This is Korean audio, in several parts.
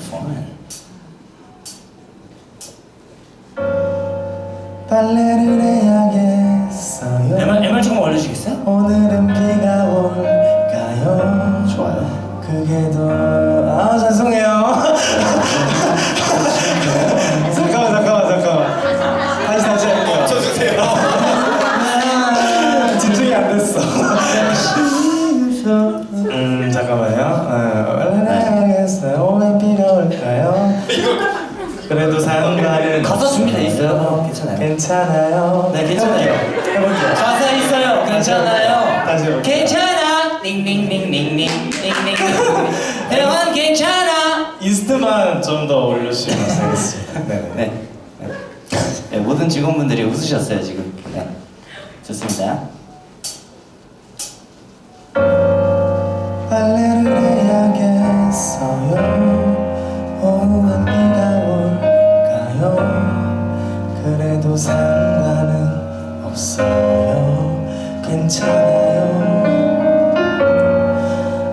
fun. 빨래를 해야겠어요 MR, MR 조금 올려주시겠어요? 오늘은 비가 올까요? 좋아요. 그게 더 아 죄송해요 잠깐만 잠깐만 잠깐만 다시 다시 할게요 쳐주세요. 아, 집중이 안 됐어 음 잠깐만요 그래도 상관은 가사 준비돼 있어요. 괜찮아요. 괜찮아요 네, 괜찮아요. 해볼게요 가사 있어요. 괜찮아요. 다시 해볼게요 괜찮아. 닝닝닝닝닝 닝닝. 대환 괜찮아. 인스트만 좀 더 올려주시면 감사하겠습니다 네네 네. 네. 네, 모든 직원분들이 웃으셨어요 지금. 괜찮아요.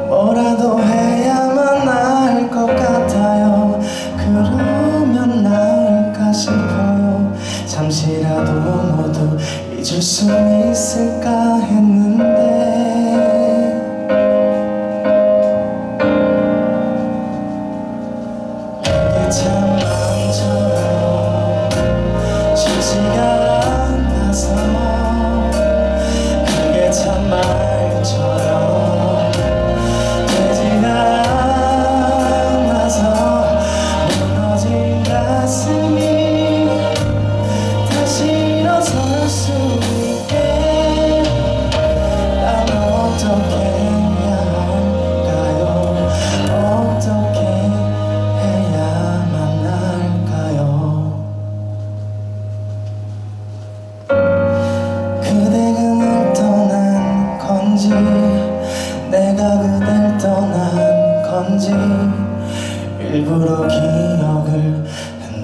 뭐라도 해야만 나을 것 같아요. 그러면 나을까 싶어요. 잠시라도 모두 잊을 수 있을까 했는데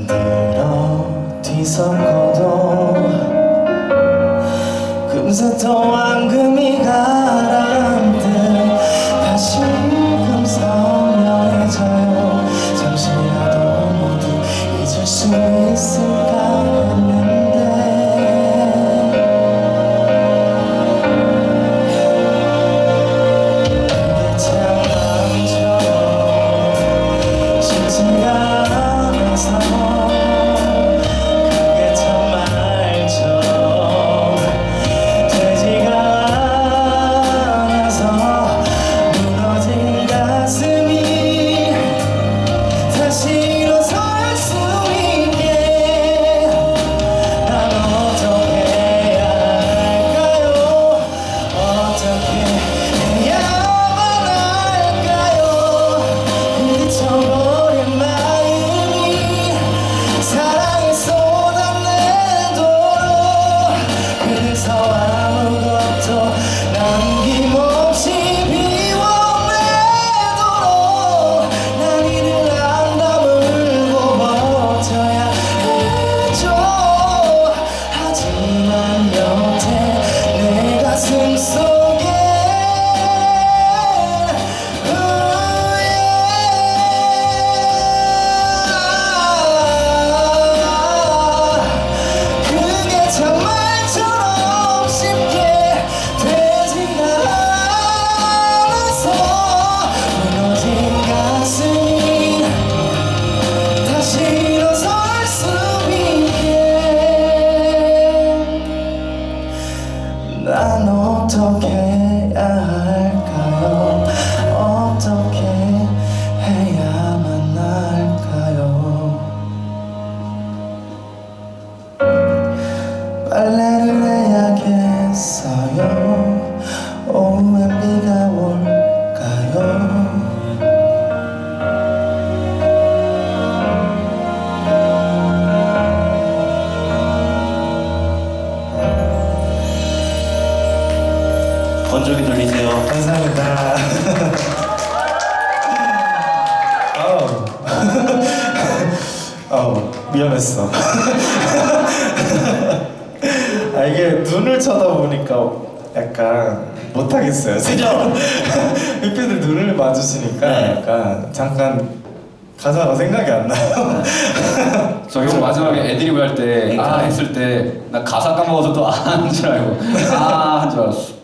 흔들어 뒤섞어도 금세 또 황금이 가라앉듯 다시 금 선명해져요. 잠시라도 모두 잊을 수 있을까 했는 난 어떻게 해야 할 건조기 돌리세요. 감사합니다 어우 어우 위험했어 아 이게 눈을 쳐다보니까 약간 못하겠어요 그죠? 햇빛을 눈을 마주치니까 네. 약간 잠깐 가사가 생각이 안 나요. 저 형 마지막에 애드립을 할때아 그러니까. 했을 때 나 가사 까먹어서 또 아 한 줄 알고 아 한 줄 알았어.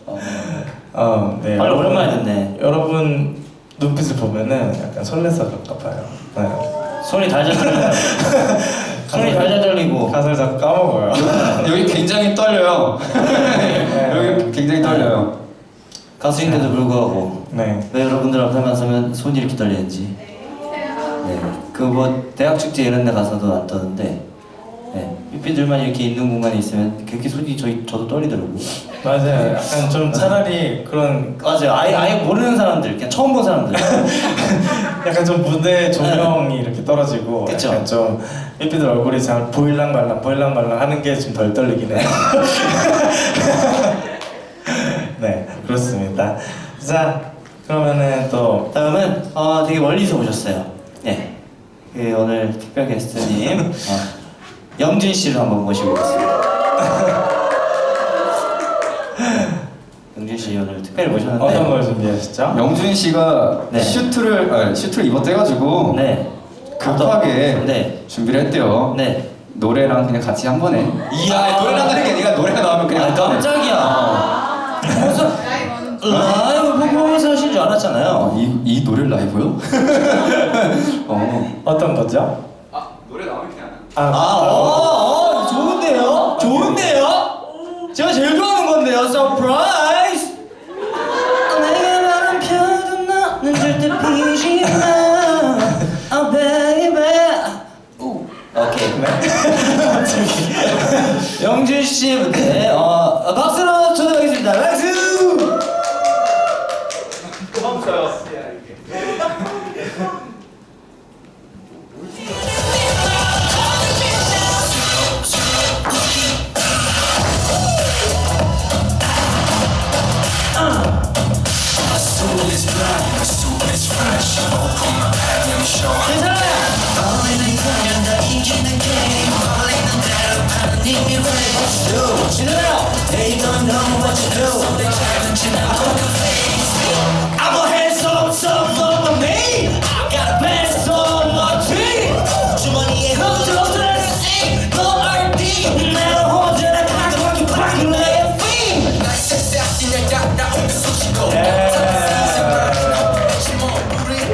어. 어, 네. 빨리 오랜만에 듣네. 여러분 눈빛을 보면은 약간 설레서 가봐요. 네. 손이 달달 떨리고. 손이 달달 떨리고. 가사를 자꾸 까먹어요. 여기 굉장히 떨려요. 여기 굉장히 떨려요. 가수인데도 불구하고 네. 왜 여러분들 앞에만 서면 손이 이렇게 떨리는지. 네. 그 뭐 대학 축제 이런 데 가서도 안 떠는데. 네. 삐삐들만 이렇게 있는 공간에 있으면 그렇게 손이 저희 저도 떨리더라고요. 맞아요. 약간 좀 차라리 그런 맞아요. 아예 아예 모르는 사람들, 그냥 처음 본 사람들. 약간 좀 무대 조명이 이렇게 떨어지고 그쵸. 약간 좀 삐삐들 얼굴이 잘 보일랑 말랑 보일랑 말랑 하는 게 좀 덜 떨리긴 해요. 네 그렇습니다. 자 그러면은 또 다음은 어, 되게 멀리서 오셨어요. 네. 그 오늘 특별 게스트님 어, 영진 씨를 한번 모시고 오겠습니다. 영진 씨 오늘 특별히 모셨는데 어떤 걸 준비하셨죠? 영준 씨가 네. 슈트를 아, 슈트를 입었대가지고 네. 급하게 네. 준비를 했대요. 네. 노래랑 그냥 같이 한 번에. 이야. 아, 노래랑 하는 게 아니라 노래가 나오면 그냥 아. 깜짝이야. 무슨 라이브 퍼포먼스 하신 줄 알았잖아요. 어, 이, 이 노래를 라이브요? 어. 어떤 거죠? 아 어, 어, 좋은데요? 좋은데요? 제가 제일 좋아하는 건데요, 서프라이즈! 내가 바람 펴도 너는 절대 피지 마. Oh, baby. 오, 오케이. 영준 씨 무대, 어, 박수로 초대하겠습니다. They don't know what you do. I'm a handsome son of me. I got a best on my team. 주머니에 흔들어들어 너 RD 내가 혼자 가져가기 바뀐 내 theme.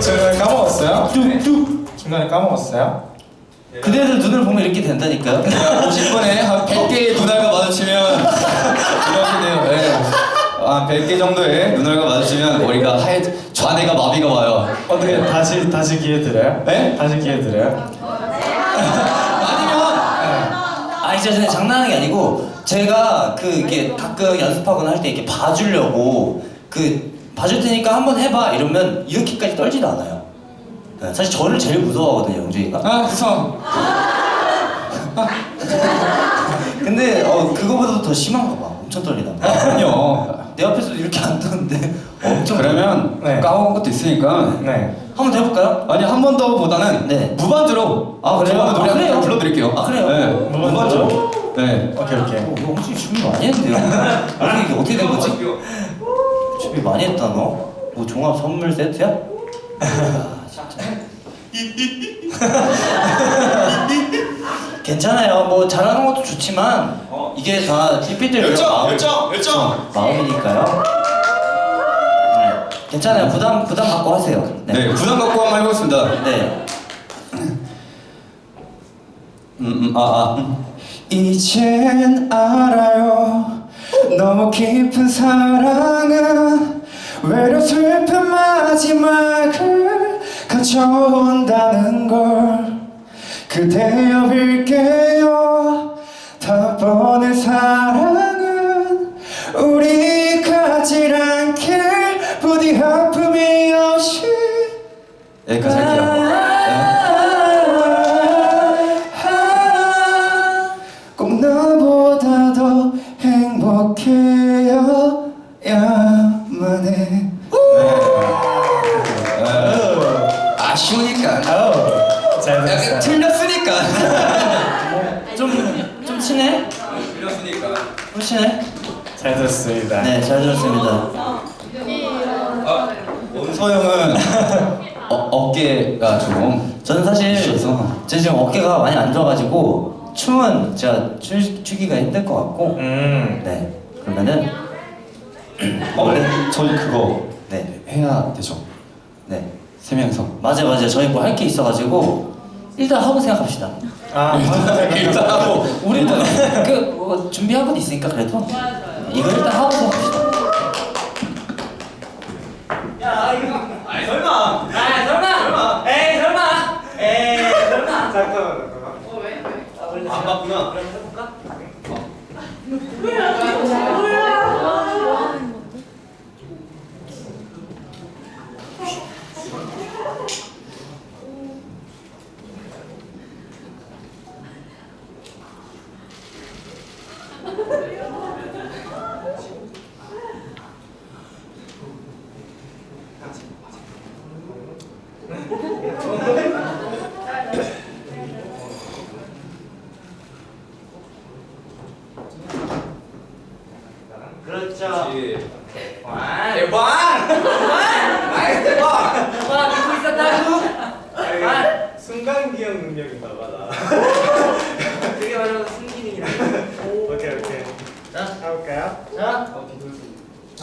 중간에 까먹었어요? 중간에 까먹었어요? 그대들 눈을 보면 이렇게 된다니까요. 그냥 오실 분에 한 100개의 눈알과 마주치면 이렇게 돼요. 네. 한 100개 정도의 눈알과 마주치면 우리가 하얘 좌뇌가 마비가 와요. 어떻게 다시 다시 기회 드려요? 네? 다시 기회 드려요? 아니면 아 진짜 전에 장난하는 게 아니고 제가 그 이게 가끔 연습하거나 할 때 이렇게 봐주려고 그 봐줄 테니까 한번 해봐 이러면 이렇게까지 떨지도 않아요. 네, 사실 저를 제일 무서워하거든요 영준이가. 아 그래서 근데 어 그거보다도 더 심한가 봐. 엄청 떨리나 봐. 아니요. 내 앞에서도 이렇게 안 떠는데 엄청 그러면 네. 까먹은 것도 있으니까 네. 한 번 더 해볼까요? 아니 한 번 더보다는 네. 무반주로 아, 그래요? 저번에 노래 아, 한 그래요? 번 불러드릴게요. 아, 그래요? 네. 무반주로? 무반주. 네. 오케이 오케이. 어, 영준이 준비 많이 했는데요. 아니 이게 어떻게 된 거지? 준비 많이 했다 너? 뭐 종합 선물 세트야? 아, 진짜. 괜찮아요. 뭐 잘하는 것도 좋지만 이게 다 TP들 열정, 열정, 열정. 마음이니까요. 네. 괜찮아요. 부담 부담 갖고 하세요. 네. 부담 갖고 한번 해보겠습니다. 네. 음, 음, 아, 아. 이젠 알아요. 너무 깊은 사랑은 외로 슬픈 마지막을 가져온다는 걸 그대여 빌게요. 다번의 사랑은 우리 가질 않길 부디 아픔이 없이 여기까지 할게요. 꼭 나보다 더 행복해야만 해. 아쉬우니까. 아우 잘 약간 됐어요. 틀렸으니까. 틀렸으니까. 좀 친해? 잘 됐습니다. 네, 잘 들었습니다. 원서 형은 어, 어깨가 좀 저는 사실 주셔서. 제 지금 어깨가 많이 안 좋아가지고 춤은 제가 추, 추기가 힘들 것 같고 음. 네 그러면은 어, 저희 그거 네 해야 되죠. 네. 세 명이서. 맞아요 맞아요 저희 뭐 할 게 있어가지고 일단 하고 생각합시다. 아, 일단 하고. 우리 뭐그 준비한 건 있으니까 그래도 이거 일단 하고 생각합시다. 야 이거. 아이 설마. 아 설마. 에이 설마. 에이 설마. 잠깐만, 잠깐만. 안 봤구나. 그럼 해볼까? 그 와 대박 와 나이스 대박 와 믿고 있었다고 와 순간 기억 능력인가 봐, 나. 그게 바로 승기능이라 오케이, 오케이. 자 가볼까요? 자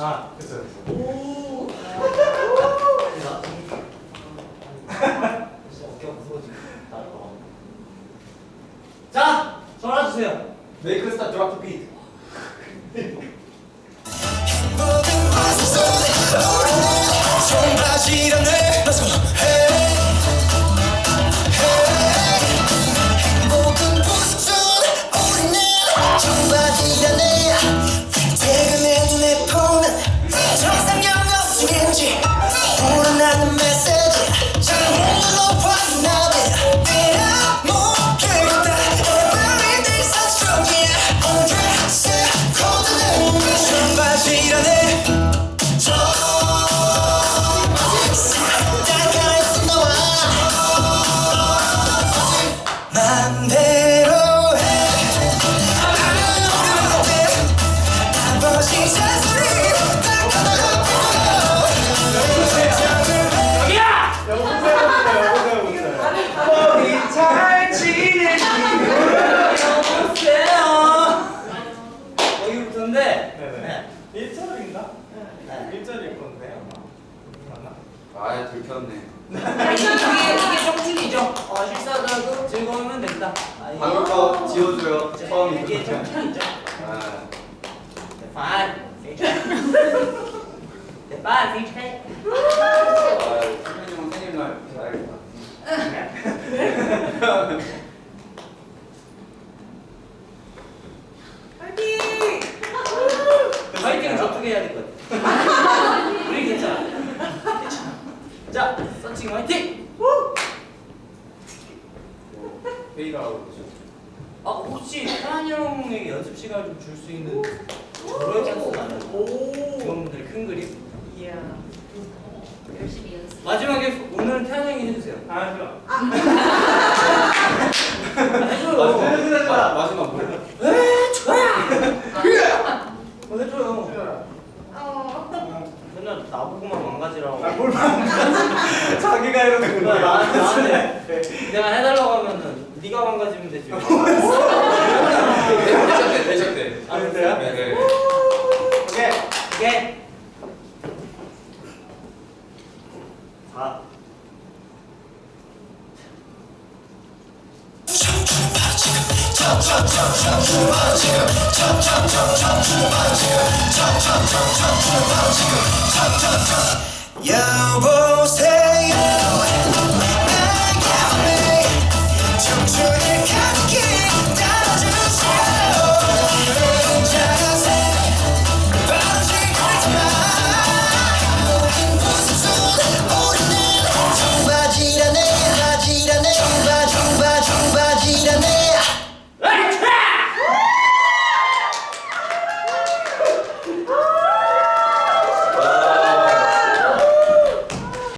아, 됐어, 됐어. 자, 전화 주세요. 메이크 스타 드랍 비트. 불어나 아 들켰네. 이게 이게 정준이죠. 어, 실사하고 즐거우면 된다. 아, 이게- 거 지워줘요. 이게 정준이죠. 아. Fine, feature. 아, 수빈이 형 생일날 잘하겠다. 파이팅은 저쪽에 해야 될 것 같아. 우리 괜찮아. 괜찮아. 자, 서칭 화이팅! 회의가 하고 있죠. 아, 혹시 형에게 연습 시간을 좀 줄 수 있는 찬스는 안 나요? 직원분들의 큰 그림? 이야. 열심히 연습. 마지막에 오늘은 태환이 형이 해주세요. 아, 싫어. 해줘요. 마- 마지막 뭐야? 에, 좋아! 어, 해줘요. 맨날 나보고만 망가지라고. 아, 뭘 망가지? 자기가 이러는 나, 거야. 나, 나한테 내가 해달라고 하면은 네가 망가지면 되지. 되셨대, 되셨대. 아, 진짜요? 네, 네. 오케이. 오케이.